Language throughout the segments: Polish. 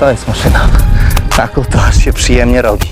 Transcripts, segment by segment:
to jest maszyna. Taką to aż się przyjemnie robi.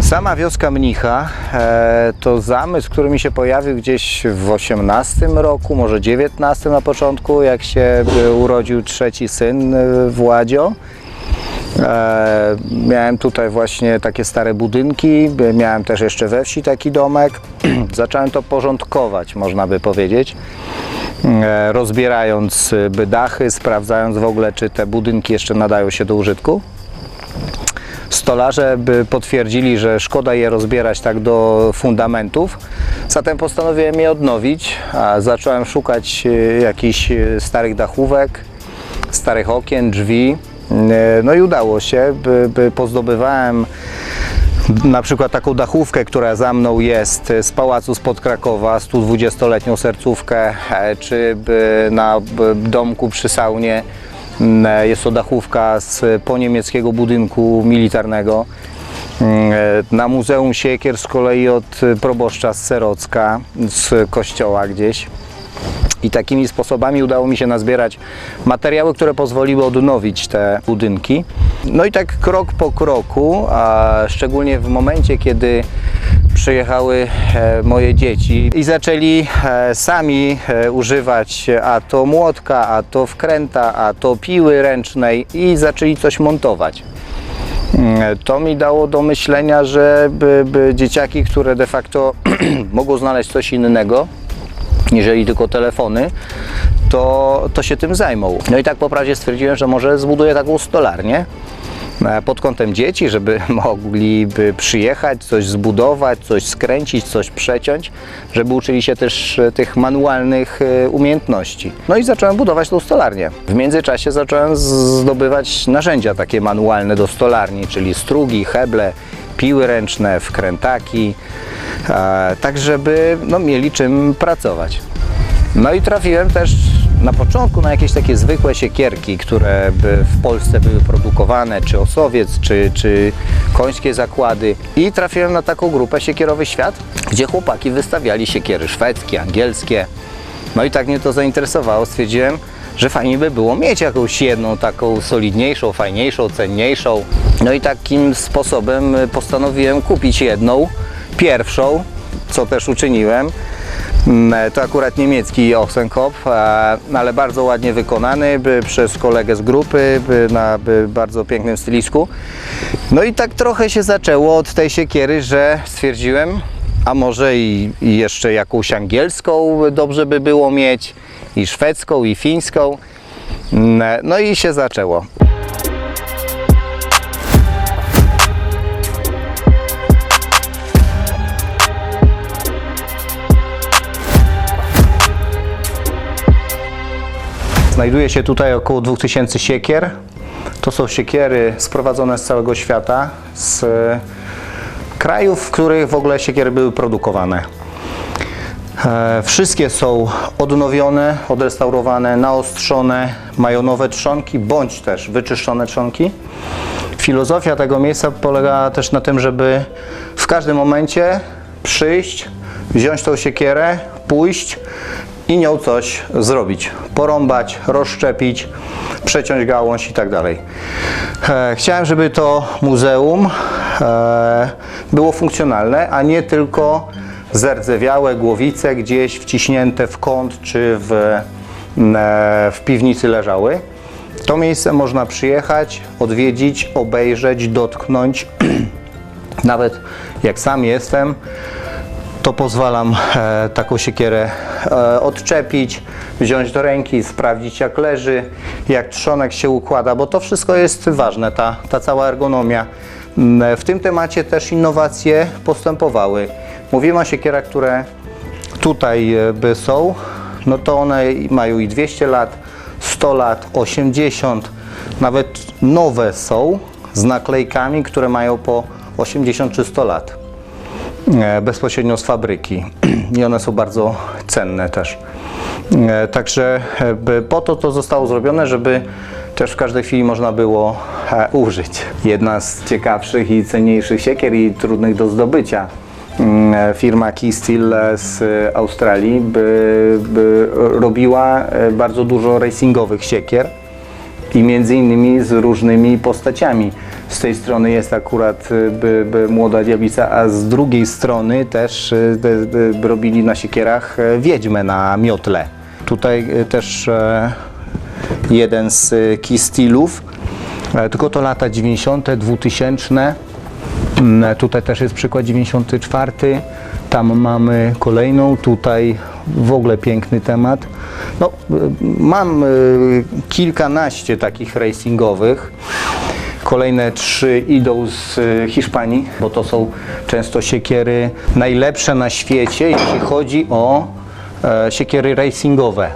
Sama wioska Mnicha e, to zamysł, który mi się pojawił gdzieś w 18 roku, może 19 na początku, jak się e, urodził trzeci syn e, Władzio. E, miałem tutaj właśnie takie stare budynki, e, miałem też jeszcze we wsi taki domek. Zacząłem to porządkować, można by powiedzieć. E, rozbierając dachy, sprawdzając w ogóle, czy te budynki jeszcze nadają się do użytku. Stolarze by potwierdzili, że szkoda je rozbierać tak do fundamentów. Zatem postanowiłem je odnowić. Zacząłem szukać jakichś starych dachówek, starych okien, drzwi. E, No i udało się, by, by pozdobywałem na przykład taką dachówkę, która za mną jest z pałacu spod Krakowa, 120-letnią sercówkę, e, czy na domku przy saunie. Mm, e, Jest to dachówka z poniemieckiego budynku militarnego. Mm, Na Muzeum Siekier z kolei od proboszcza z Serocka, z kościoła gdzieś. I takimi sposobami udało mi się nazbierać materiały, które pozwoliły odnowić te budynki. No i tak krok po kroku, a szczególnie w momencie, kiedy przyjechały e, moje dzieci i zaczęli e, sami e, używać a to młotka, a to wkręta, a to piły ręcznej i zaczęli coś montować. To mi dało do myślenia, że by, by dzieciaki, które de facto mogą znaleźć coś innego, jeżeli tylko telefony, to, to się tym zajmą. No i tak po prawdzie stwierdziłem, że może zbuduję taką stolarnię e, pod kątem dzieci, żeby mogliby przyjechać, coś zbudować, coś skręcić, coś przeciąć, żeby uczyli się też e, tych manualnych e, umiejętności. No i zacząłem budować tą stolarnię. W międzyczasie zacząłem zdobywać narzędzia takie manualne do stolarni, czyli strugi, heble, piły ręczne, wkrętaki, tak żeby no, mieli czym pracować. No i trafiłem też na początku na jakieś takie zwykłe siekierki, które w Polsce były produkowane, czy osowiec, czy, czy końskie zakłady. I trafiłem na taką grupę Siekierowy Świat, gdzie chłopaki wystawiali siekiery szwedzkie, angielskie. No i tak mnie to zainteresowało. Stwierdziłem, że fajnie by było mieć jakąś jedną taką solidniejszą, fajniejszą, cenniejszą. No i takim sposobem y, postanowiłem kupić jedną, pierwszą, co też uczyniłem. Mm, To akurat niemiecki Ochsenkopf, e, ale bardzo ładnie wykonany przez kolegę z grupy na bardzo pięknym stylisku. No i tak trochę się zaczęło od tej siekiery, że stwierdziłem, a może i jeszcze jakąś angielską dobrze by było mieć, i szwedzką, i fińską. No i się zaczęło. Znajduje się tutaj około 2000 siekier. To są siekiery sprowadzone z całego świata, z krajów, w których w ogóle siekiery były produkowane. E, Wszystkie są odnowione, odrestaurowane, naostrzone, mają nowe trzonki bądź też wyczyszczone trzonki. Filozofia tego miejsca polega też na tym, żeby w każdym momencie przyjść, wziąć tą siekierę, pójść i nią coś zrobić. Porąbać, rozszczepić, przeciąć gałąź i tak dalej. E, Chciałem, żeby to muzeum e, było funkcjonalne, a nie tylko zardzewiałe głowice gdzieś wciśnięte w kąt czy w, e, w piwnicy leżały. To miejsce można przyjechać, odwiedzić, obejrzeć, dotknąć. Nawet jak sam jestem, to pozwalam e, taką siekierę e, odczepić, wziąć do ręki, sprawdzić jak leży, jak trzonek się układa, bo to wszystko jest ważne, ta, ta cała ergonomia. Mm, W tym temacie też innowacje postępowały. Mówimy o siekierach, które tutaj e, by są, no to one mają i 200 lat, 100 lat, 80, nawet nowe są z naklejkami, które mają po 80 czy 100 lat e, bezpośrednio z fabryki i one są bardzo cenne też. E, Także po to to zostało zrobione, żeby też w każdej chwili można było użyć. Jedna z ciekawszych i cenniejszych siekier i trudnych do zdobycia firma Key Steel z Australii by, by robiła e, bardzo dużo racingowych siekier i między innymi z różnymi postaciami. Z tej strony jest akurat y, by, by młoda diablica, a z drugiej strony też y, by, by, robili na siekierach wiedźmę na miotle. Tutaj y, też jeden z y, key stylów, e, tylko to lata 90., 2000. Mm, Tutaj też jest przykład 94. Tam mamy kolejną. Tutaj w ogóle piękny temat. No, y, mam y, kilkanaście takich racingowych. Kolejne trzy idą z y, Hiszpanii, bo to są często siekiery najlepsze na świecie, jeśli chodzi o e, siekiery racingowe.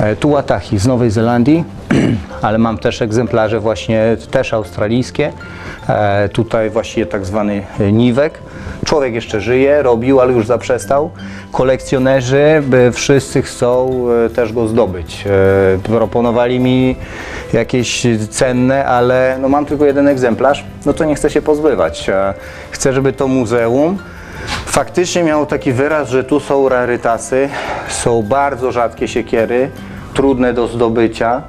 E, Tu Watahi z Nowej Zelandii, ale mam też egzemplarze właśnie też australijskie. E, Tutaj właściwie tak zwany e, niwek. Człowiek jeszcze żyje, robił, ale już zaprzestał. Kolekcjonerzy wszyscy chcą e, też go zdobyć. Proponowali mi jakieś cenne, ale no mam tylko jeden egzemplarz, no to nie chcę się pozbywać. Chcę, żeby to muzeum Faktycznie miało taki wyraz, że tu są rarytasy, są bardzo rzadkie siekiery, trudne do zdobycia.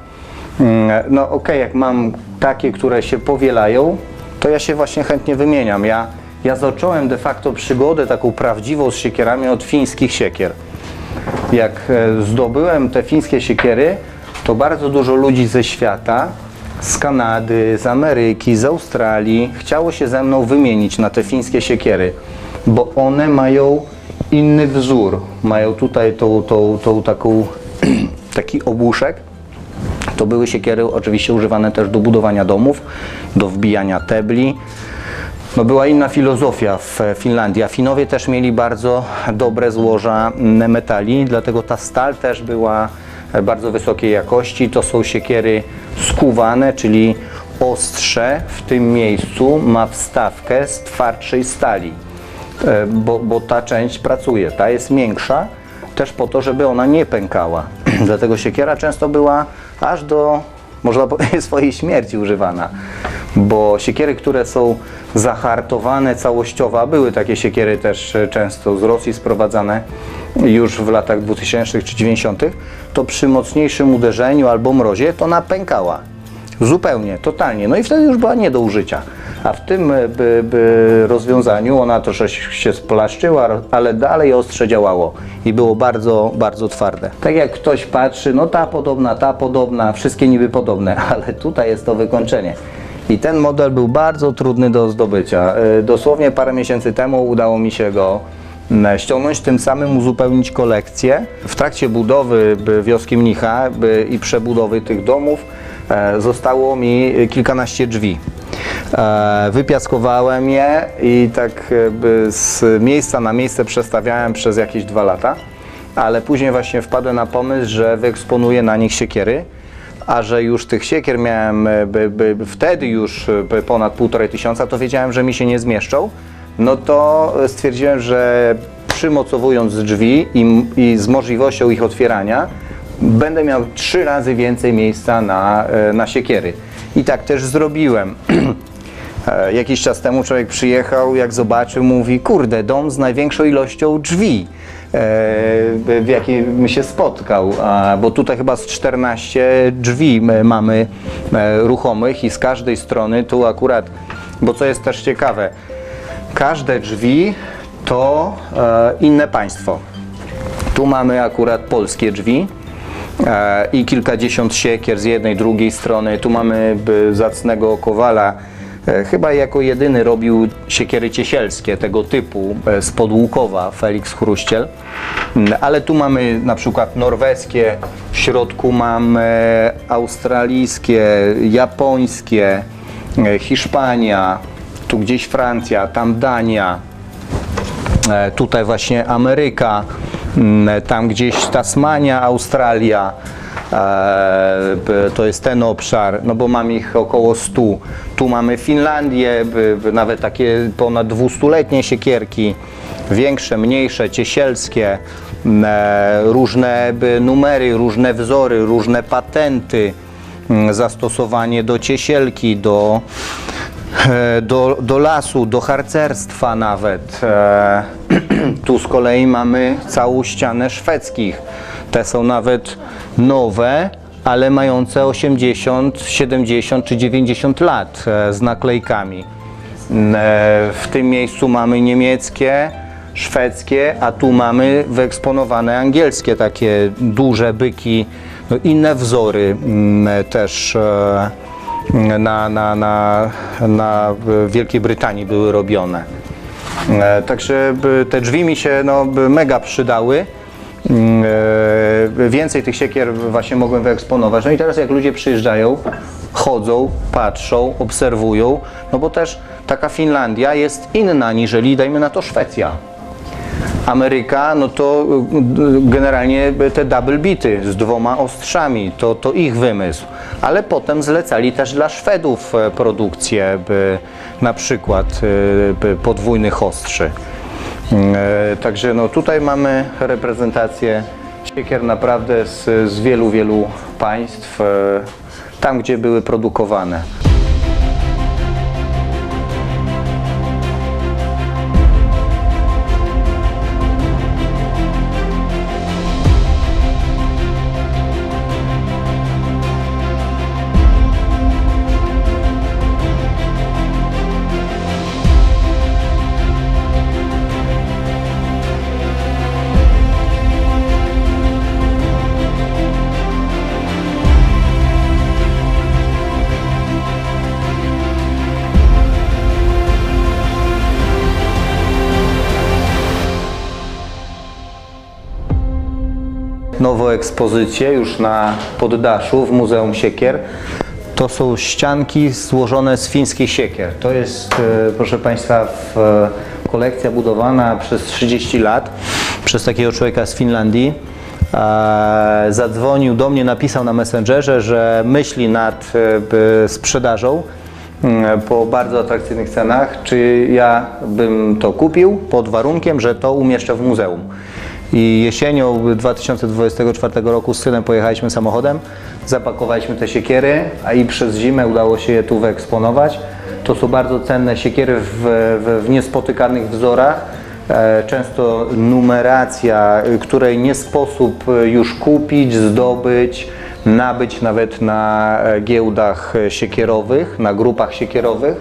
Mm, No okej, jak mam takie, które się powielają, to ja się właśnie chętnie wymieniam. Ja, ja zacząłem de facto przygodę taką prawdziwą z siekierami od fińskich siekier. Jak e, zdobyłem te fińskie siekiery, to bardzo dużo ludzi ze świata, z Kanady, z Ameryki, z Australii chciało się ze mną wymienić na te fińskie siekiery, bo one mają inny wzór. Mają tutaj tą, tą, tą taką, taki obuszek. To były siekiery oczywiście używane też do budowania domów, do wbijania tebli. No była inna filozofia w Finlandii, a Finowie też mieli bardzo dobre złoża metali, dlatego ta stal też była e, bardzo wysokiej jakości. To są siekiery skuwane, czyli ostrze w tym miejscu ma wstawkę z twardszej stali, e, bo, bo ta część pracuje, ta jest większa, też po to, żeby ona nie pękała. Dlatego siekiera często była aż do, można powiedzieć, swojej śmierci używana. Bo siekiery, które są zahartowane całościowo, a były takie siekiery też e, często z Rosji sprowadzane już w latach 2000 czy 90., to przy mocniejszym uderzeniu albo mrozie to ona pękała. Zupełnie, totalnie. No i wtedy już była nie do użycia. A w tym e, by, by rozwiązaniu ona troszeczkę się splaszczyła, ale dalej ostrze działało i było bardzo, bardzo twarde. Tak jak ktoś patrzy, no ta podobna, ta podobna, wszystkie niby podobne, ale tutaj jest to wykończenie. I ten model był bardzo trudny do zdobycia. E, Dosłownie parę miesięcy temu udało mi się go m, ściągnąć, tym samym uzupełnić kolekcję. W trakcie budowy wioski Mnicha i przebudowy tych domów e, zostało mi kilkanaście drzwi. E, Wypiaskowałem je i tak z miejsca na miejsce przestawiałem przez jakieś dwa lata, ale później właśnie wpadłem na pomysł, że wyeksponuję na nich siekiery, a że już tych siekier miałem e, by, by, wtedy już e, ponad półtorej tysiąca, to wiedziałem, że mi się nie zmieszczą, no to stwierdziłem, że przymocowując drzwi i, i z możliwością ich otwierania, będę miał trzy razy więcej miejsca na, na siekiery. I tak też zrobiłem. E, Jakiś czas temu człowiek przyjechał, jak zobaczył, mówi, kurde, dom z największą ilością drzwi, e, w jakim się spotkał, bo tutaj chyba z 14 drzwi my mamy e, ruchomych i z każdej strony tu akurat, bo co jest też ciekawe, każde drzwi to inne państwo. Tu mamy akurat polskie drzwi i kilkadziesiąt siekier z jednej, drugiej strony. Tu mamy zacnego kowala. E, chyba jako jedyny robił siekiery ciesielskie tego typu e, z Podłukowa, Felix Chruściel. Mm, Ale tu mamy na przykład norweskie, w środku mamy australijskie, japońskie, e, Hiszpania, tu gdzieś Francja, tam Dania. E, tutaj właśnie Ameryka, tam gdzieś Tasmania, Australia, e, to jest ten obszar, no bo mam ich około 100. Tu mamy Finlandię, nawet takie ponad 200-letnie siekierki, większe, mniejsze, ciesielskie, e, różne numery, różne wzory, różne patenty, m, zastosowanie do ciesielki, do e, do, do lasu, do harcerstwa nawet. Tu z kolei mamy całą ścianę szwedzkich. Te są nawet nowe, ale mające 80, 70 czy 90 lat e, z naklejkami. E, W tym miejscu mamy niemieckie, szwedzkie, a tu mamy wyeksponowane angielskie, takie duże byki, no inne wzory mm, też e, na, na, na, na Wielkiej Brytanii były robione. E, Także te drzwi mi się no, mega przydały. Mm, e, Więcej tych siekier właśnie mogłem wyeksponować. No i teraz jak ludzie przyjeżdżają, chodzą, patrzą, obserwują, no bo też taka Finlandia jest inna niżeli dajmy na to Szwecja. Ameryka, no to y, generalnie te double bity z dwoma ostrzami, to, to ich wymysł. Ale potem zlecali też dla Szwedów e, produkcję na przykład y, podwójnych ostrzy. E, Także no tutaj mamy reprezentację siekier naprawdę z, z wielu, wielu państw, e, tam gdzie były produkowane. Ekspozycję już na poddaszu w Muzeum Siekier. To są ścianki złożone z fińskich siekier. To jest, e, proszę Państwa, e, kolekcja budowana przez 30 lat przez takiego człowieka z Finlandii. E, Zadzwonił do mnie, napisał na Messengerze, że myśli nad sprzedażą mm, po bardzo atrakcyjnych cenach, czy ja bym to kupił pod warunkiem, że to umieszczę w muzeum. I jesienią 2024 roku z synem pojechaliśmy samochodem, zapakowaliśmy te siekiery, a i przez zimę udało się je tu wyeksponować. To są bardzo cenne siekiery w, w, w niespotykanych wzorach. E, Często numeracja, y, której nie sposób y, już kupić, zdobyć, nabyć nawet na e, giełdach e, siekierowych, na grupach siekierowych.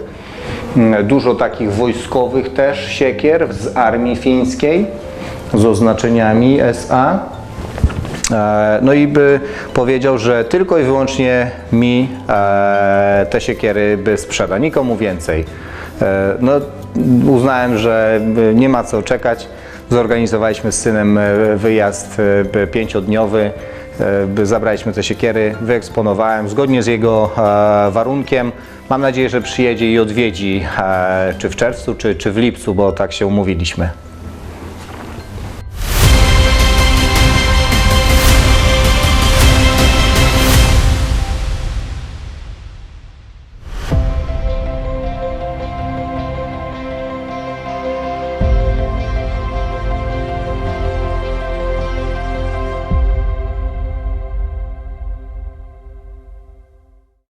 Mm, Dużo takich wojskowych też siekier z armii fińskiej z oznaczeniami SA. E, No i by powiedział, że tylko i wyłącznie mi e, te siekiery by sprzeda, nikomu więcej. E, No, uznałem, że nie ma co czekać. Zorganizowaliśmy z synem wyjazd pięciodniowy. Zabraliśmy te siekiery, wyeksponowałem zgodnie z jego warunkiem. Mam nadzieję, że przyjedzie i odwiedzi, czy w czerwcu, czy, czy w lipcu, bo tak się umówiliśmy.